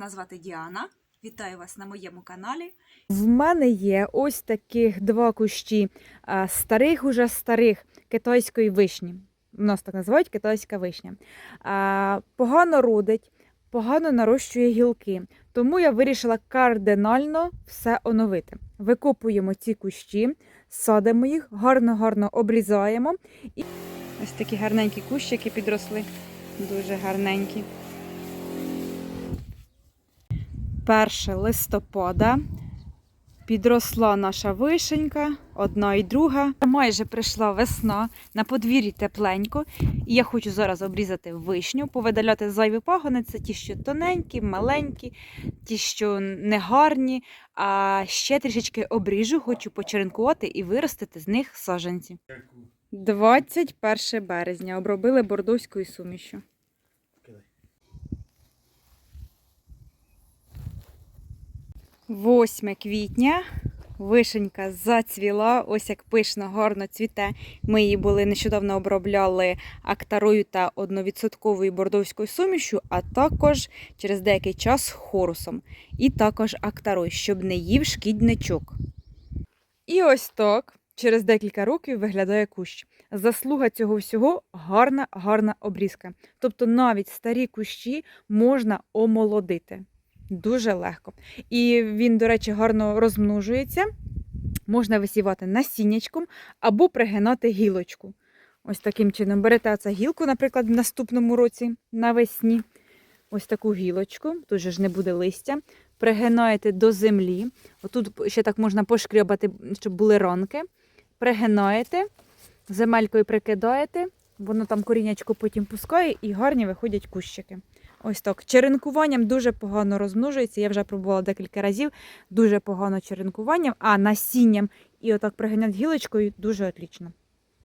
звати Діана. Вітаю вас на моєму каналі. В мене є ось таких два кущі старих, уже старих китайської вишні. У нас так називають китайська вишня. Погано родить, погано нарощує гілки. Тому я вирішила кардинально все оновити. Викопуємо ці кущі, садимо їх, гарно-гарно обрізаємо. І ось такі гарненькі кущики підросли. Дуже гарненькі. 1 листопада підросла наша вишенька, одна і друга. Майже прийшла весна, на подвір'ї тепленько. І я хочу зараз обрізати вишню, повидаляти зайві пагони. Це ті, що тоненькі, маленькі, ті, що негарні. А ще трішечки обріжу, хочу почеренкувати і виростити з них саджанці. 21 березня обробили бордоською сумішю. 8 квітня. Вишенька зацвіла, ось як пишно, гарно цвіте. Ми її були нещодавно обробляли актарою та одновідсотковою бордовською сумішю, а також через деякий час хорусом. І також актарою, щоб не їв шкідничок. І ось так через декілька років виглядає кущ. Заслуга цього всього гарна, гарна обрізка. Тобто навіть старі кущі можна омолодити. Дуже легко. І він, до речі, гарно розмножується. Можна висівати насіннячком або пригинати гілочку. Ось таким чином. Берете оцю гілку, наприклад, в наступному році навесні. Ось таку гілочку, тут же ж не буде листя. Пригинаєте до землі. Отут ще так можна пошкрябати, щоб були ранки. Пригинаєте, земелькою прикидаєте, воно там корінячко потім пускає і гарні виходять кущики. Ось так. Черенкуванням дуже погано розмножується. Я вже пробувала декілька разів. Дуже погано черенкуванням, а насінням і отак приганять гілочкою дуже отлично.